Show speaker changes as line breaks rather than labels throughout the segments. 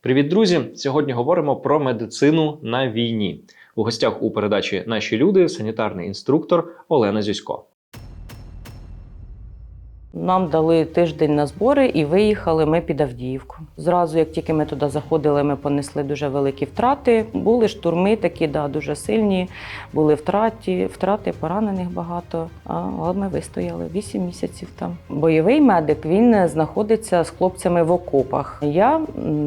Привіт, друзі! Сьогодні говоримо про медицину на війні. У гостях у передачі Наші люди санітарний інструктор Олена Зюсько.
Нам дали тиждень на збори і виїхали ми під Авдіївку. Зразу, як тільки ми туди заходили, ми понесли дуже великі втрати. Були штурми такі, да, дуже сильні. Були втрати, втрати поранених багато. Але ми вистояли 8 місяців там. Бойовий медик він знаходиться з хлопцями в окопах. Я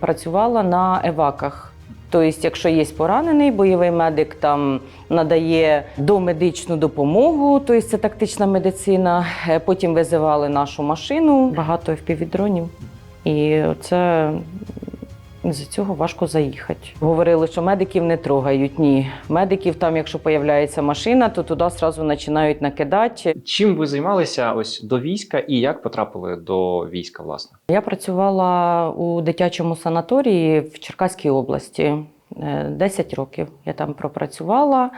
працювала на еваках. Тобто, якщо є поранений, бойовий медик там надає домедичну допомогу, тобто це тактична медицина. Е, Потім визивали нашу машину, багато впівдронів. І це з цього важко заїхати. Говорили, що медиків не трогають. Ні, медиків там, якщо появляється машина, то туди зразу починають накидати.
Чим ви займалися ось до війська і як потрапили до війська, власне?
Я працювала у дитячому санаторії в Черкаській області. Е, 10 років я там пропрацювала.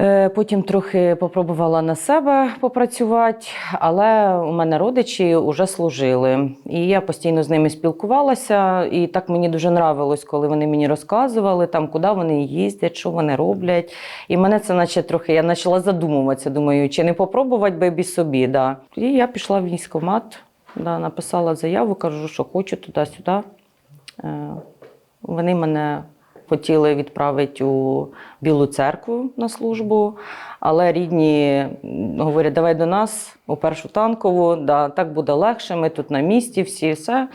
Е, Потім трохи попробувала на себе попрацювати, але у мене родичі вже служили. І я постійно з ними спілкувалася. І так мені дуже нравилось, коли вони мені розказували, там, куди вони їздять, що вони роблять. І мене це наче трохи я почала задумуватися. Думаю, чи не попробувати би і собі. Да. І я пішла в військкомат, да, написала заяву, кажу, що хочу туди-сюди. Е, Вони мене хотіли відправити у Білу церкву на службу, але рідні говорять, давай до нас у першу танкову, да, так буде легше, ми тут на місці, всі все.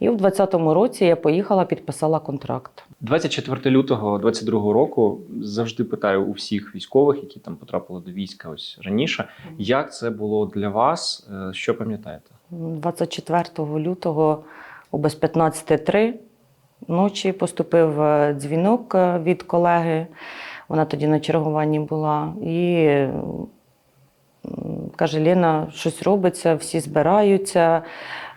І в 20-му році я поїхала, підписала контракт.
24 лютого 22 року завжди питаю у всіх військових, які там потрапили до війська ось раніше. Як це було для вас? Е, Що пам'ятаєте?
24 лютого о без 15.03 ночі поступив е, дзвінок е, від колеги. Вона тоді на чергуванні була. І каже: Лена, щось робиться, всі збираються,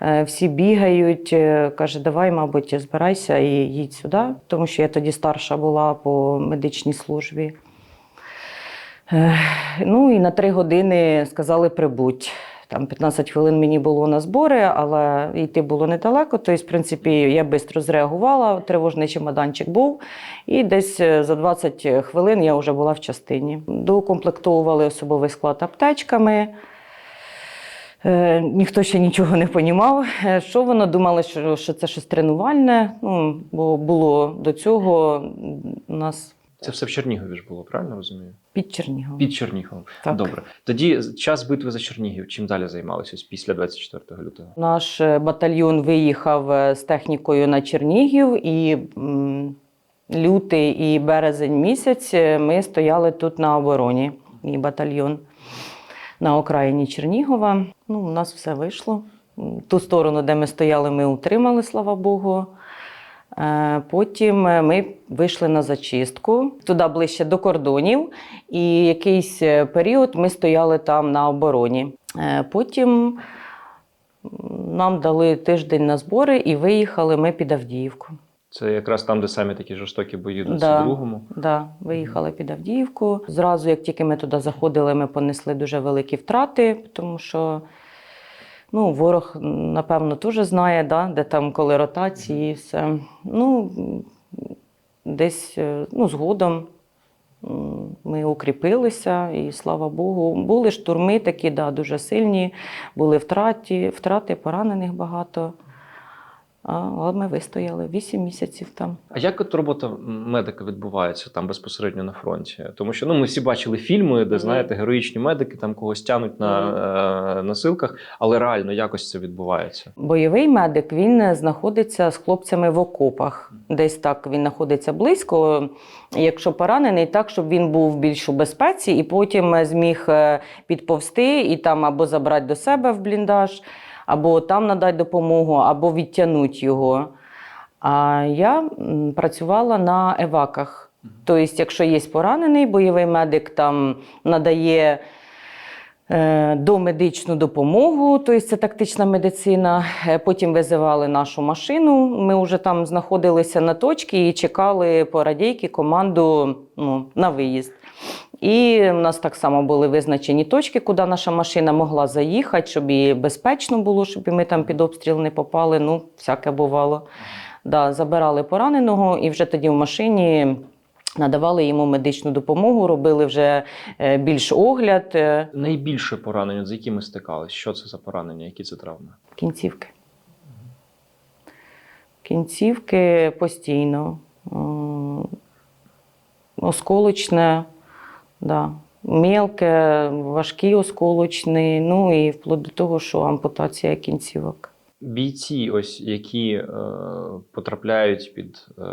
е, всі бігають. Каже, давай, мабуть, збирайся і їдь сюди, тому що я тоді старша була по медичній службі. Ну і на три години сказали прибудь. Там 15 хвилин мені було на збори, але йти було недалеко. Тобто, в принципі, я швидко зреагувала, тривожний чемоданчик був. І десь е, за 20 хвилин я вже була в частині. Доукомплектовували особовий склад аптечками. Е, ніхто ще нічого не понімав. Е, Що воно думали, що, що це щось тренувальне. Ну, бо було до цього у нас
Це все в Чернігові ж було, правильно розумію?
під Черніговом.
Під Черніговом.
Так.
Добре. Тоді час битви за Чернігів. Чим далі займалися ось після 24 лютого?
Наш е, батальйон виїхав е, з технікою на Чернігів, і лютий і березень місяць е, ми стояли тут на обороні. Мій батальйон на окраїні Чернігова. Ну, у нас все вийшло. Ту сторону, де ми стояли, ми утримали, слава Богу. Е, Потім е, ми вийшли на зачистку туди ближче до кордонів, і якийсь е, період ми стояли там на обороні. Потім нам дали тиждень на збори і виїхали ми під Авдіївку.
Це якраз там, де самі такі жорстокі бої в
Да.
22-му.
Да, виїхали під Авдіївку. Зразу, як тільки ми туди заходили, ми понесли дуже великі втрати, тому що ну, ворог, напевно, теж знає, да, де там коли ротації і все. Ну, десь е, ну, згодом ми укріпилися, і слава Богу, були штурми такі, да, дуже сильні, були втрати, втрати поранених багато. Але ми вистояли 8 місяців там.
А як от робота медика відбувається там безпосередньо на фронті? Тому що ну ми всі бачили фільми, де знаєте, героїчні медики там когось тянуть на е, носилках, але реально якось це відбувається.
Бойовий медик він е, знаходиться з хлопцями в окопах. Десь так він знаходиться близько. Якщо поранений, так щоб він був більш у безпеці, і потім е, зміг підповзти і там або забрати до себе в бліндаж, або там надати допомогу, або відтягнути його. А я працювала на еваках. Тобто, якщо є поранений, бойовий медик там надає е, домедичну допомогу, тобто це тактична медицина. Е, Потім визивали нашу машину. Ми вже там знаходилися на точці і чекали по радійки команду ну, на виїзд. І в нас так само були визначені точки, куди наша машина могла заїхати, щоб і безпечно було, щоб і ми там під обстріл не попали. Ну, всяке бувало. Да, забирали пораненого і вже тоді в машині надавали йому медичну допомогу, робили вже е, більш огляд е,
Найбільше поранення, з якими стикались? Що це за поранення? Які це травми?
кінцівки. Кінцівки постійно. Осколочне, да. мелке, важкий осколочний, ну і вплоть до того, що ампутація кінцівок.
Бійці, ось які е, потрапляють під е,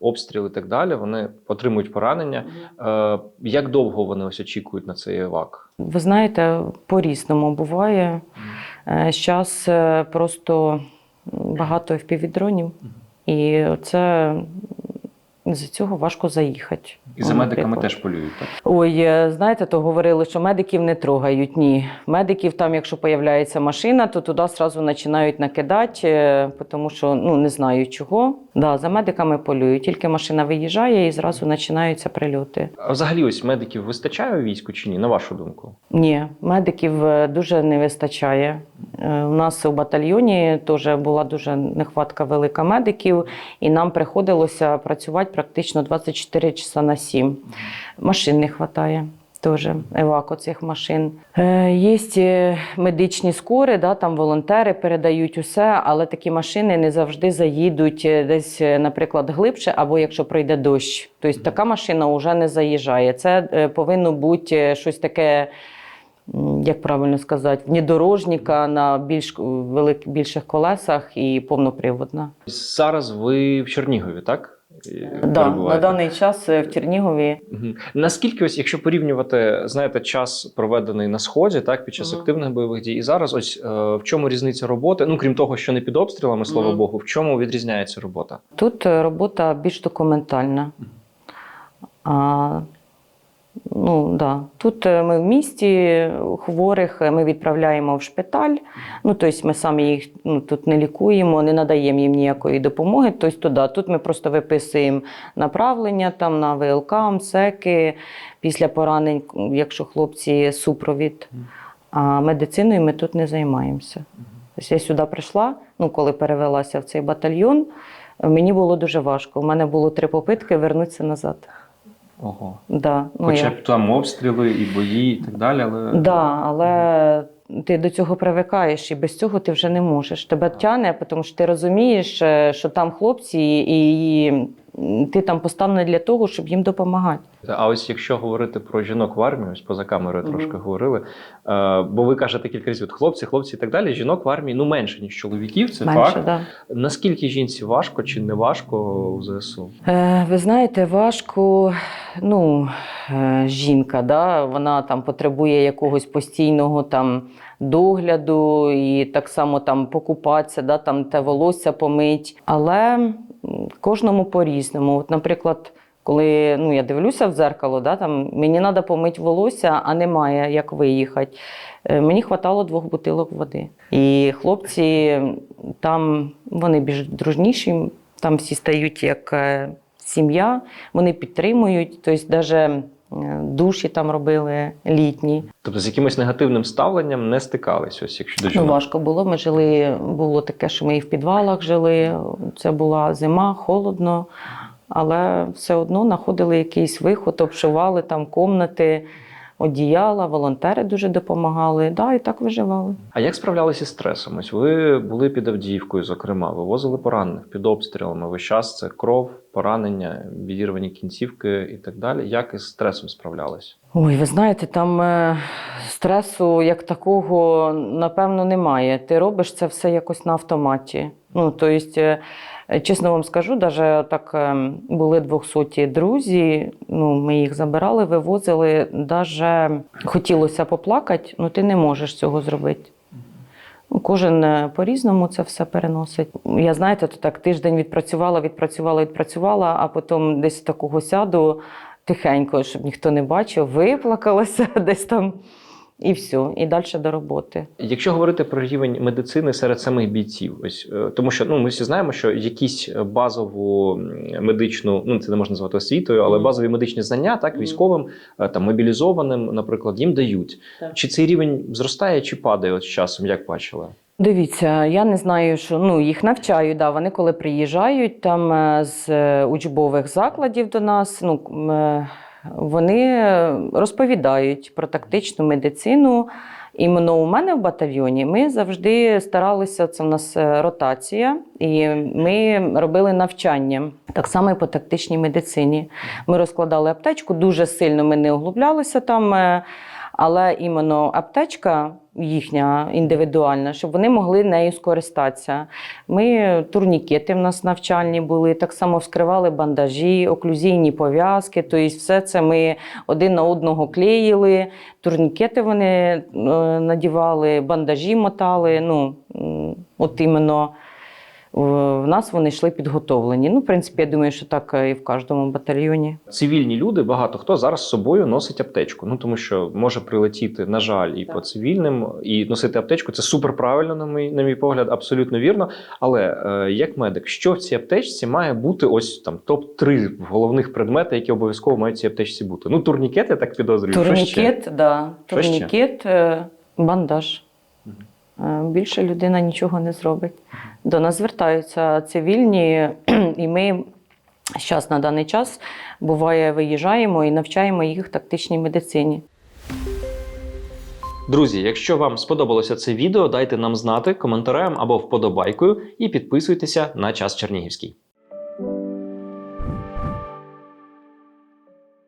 обстріл і так далі, вони отримують поранення. Е, як довго вони ось очікують на цей евак?
Ви знаєте, по-різному буває. Зараз просто багато впівдронів, і це з цього важко заїхати.
І за медиками теж полюють, так?
Ой, е, знаєте, то говорили, що медиків не трогають. Ні. Медиків там, якщо появляється машина, то туди одразу починають накидати, е, тому що ну, не знаю чого. Да, за медиками полюють. Тільки машина виїжджає і зразу починаються прильоти.
А взагалі, ось медиків вистачає у війську чи ні, на вашу думку?
Ні, медиків е, дуже не вистачає. Е, У нас у батальйоні теж була дуже нехватка велика медиків, і нам приходилося працювати практично 24 часа на 7. Машин не вистачає. Теж евако цих машин. Е, є е, медичні скори, да, там волонтери передають усе, але такі машини не завжди заїдуть е, десь, е, наприклад, глибше, або якщо пройде дощ. Тобто така машина вже не заїжджає. Це е, повинно бути е, щось таке як правильно сказати, внедорожника на більш велик, більших колесах і повноприводна.
Зараз ви в Чернігові, так?
Да, на даний час е, в Чернігові
Мгм. Наскільки ось, якщо порівнювати, знаєте, час проведений на сході, так під час
Мгм.
активних бойових дій, і зараз, ось е, в чому різниця роботи? Ну крім того, що не під обстрілами, слава
Мгм.
Богу, в чому відрізняється робота?
тут е, робота більш документальна. А, ну, да. Тут е, ми в місті хворих е, ми відправляємо в шпиталь. Ну, тобто ми самі їх ну, тут не лікуємо, не надаємо їм ніякої допомоги. Тобто туди. Тут ми просто виписуємо направлення там, на ВЛК, МСЕКи, після поранень, якщо хлопці супровід. А медициною ми тут не займаємося. Тобто я сюди прийшла, ну, коли перевелася в цей батальйон, мені було дуже важко. У мене було три попитки вернутися назад.
Ого.
Да, ну,
Хоча
я...
б там обстріли і бої, і так далі, але
да, але ти до цього привикаєш, і без цього ти вже не можеш. Тебе тяне, тому що ти розумієш, е, що там хлопці, і ти там поставлений для того, щоб їм допомагати.
А ось якщо говорити про жінок в армії, ось поза камерою
Мгм.
трошки говорили. Е, бо ви кажете кілька разів, от хлопці, хлопці і так далі. Жінок в армії ну менше, ніж чоловіків, це
Менше,
факт.
да.
Наскільки жінці важко чи не важко у ЗСУ?
Е, Ви знаєте, важко, ну, е, жінка, да, вона там потребує якогось постійного там догляду і так само там покупатися, да, там те волосся помить. Але кожному по-різному. От, наприклад, коли ну, я дивлюся в дзеркало, да, там, мені треба помити волосся, а немає як виїхати. Е, Мені вистачало двох бутилок води. І хлопці там вони більш дружніші, там всі стають як е, сім'я, вони підтримують. Тобто, навіть душі там робили літні.
Тобто з якимось негативним ставленням не стикались, ось якщо до
Ну, важко було. Ми жили, було таке, що ми і в підвалах жили. Це була зима, холодно, але все одно знаходили якийсь виход, обшивали там комнати, одіяла, волонтери дуже допомагали. Да, і так виживали.
А як справлялися з стресом? Ось ви були під Авдіївкою, зокрема, вивозили поранених під обстрілами. Весь час це кров, поранення, відірвані кінцівки і так далі. Як із стресом справлялись?
Ой, ви знаєте, там е, стресу як такого, напевно, немає. Ти робиш це все якось на автоматі. Ну, тобто, е, чесно вам скажу, навіть так були двохсоті друзі, ну, ми їх забирали, вивозили, навіть хотілося поплакати, ну ти не можеш цього зробити. Ну, Кожен е, по-різному це все переносить. Я знаєте, то так тиждень відпрацювала, відпрацювала, відпрацювала, а потім десь такого сяду тихенько, щоб ніхто не бачив, виплакалася десь там. І все, і далі до роботи.
Якщо говорити про рівень медицини серед самих бійців, ось е, тому що ну ми всі знаємо, що якісь базову медичну, ну це не можна назвати освітою, але базові медичні знання, так військовим е, там мобілізованим, наприклад, їм дають.
Так.
Чи цей рівень зростає, чи падає от з часом, як бачили?
Дивіться, я не знаю, що ну їх навчають. Да, вони коли приїжджають там е, з е, учбових закладів до нас. Ну е, вони е, розповідають про тактичну медицину. Іменно у мене в батальйоні ми завжди старалися. Це в нас е, ротація, і ми робили навчання так само і по тактичній медицині. Ми розкладали аптечку. Дуже сильно ми не углублялися там. Але іменно аптечка їхня індивідуальна, щоб вони могли нею скористатися. Ми турнікети в нас навчальні були, так само вскривали бандажі, оклюзійні пов'язки. Тобто, все це ми один на одного клеїли, турнікети вони е, надівали, бандажі мотали. Ну, от іменно в в нас вони йшли підготовлені. Ну, в принципі, я думаю, що так е, і в кожному батальйоні.
Цивільні люди, багато хто зараз з собою носить аптечку. Ну тому що може прилетіти, на жаль, і
Так.
по цивільним, і носити аптечку це супер правильно, на мій, на мій погляд, абсолютно вірно. Але е, як медик, що в цій аптечці має бути ось там топ 3 головних предмети, які обов'язково мають в цій аптечці бути? Ну, турнікет, я так підозрюю. Що ще?
Турнікет.
Що ще?
е, бандаж. Е, Більше людина нічого не зробить. До нас звертаються цивільні, і ми зараз на даний час буває виїжджаємо і навчаємо їх тактичній медицині.
Друзі, якщо вам сподобалося це відео, дайте нам знати коментарем або вподобайкою і підписуйтеся на час Чернігівський.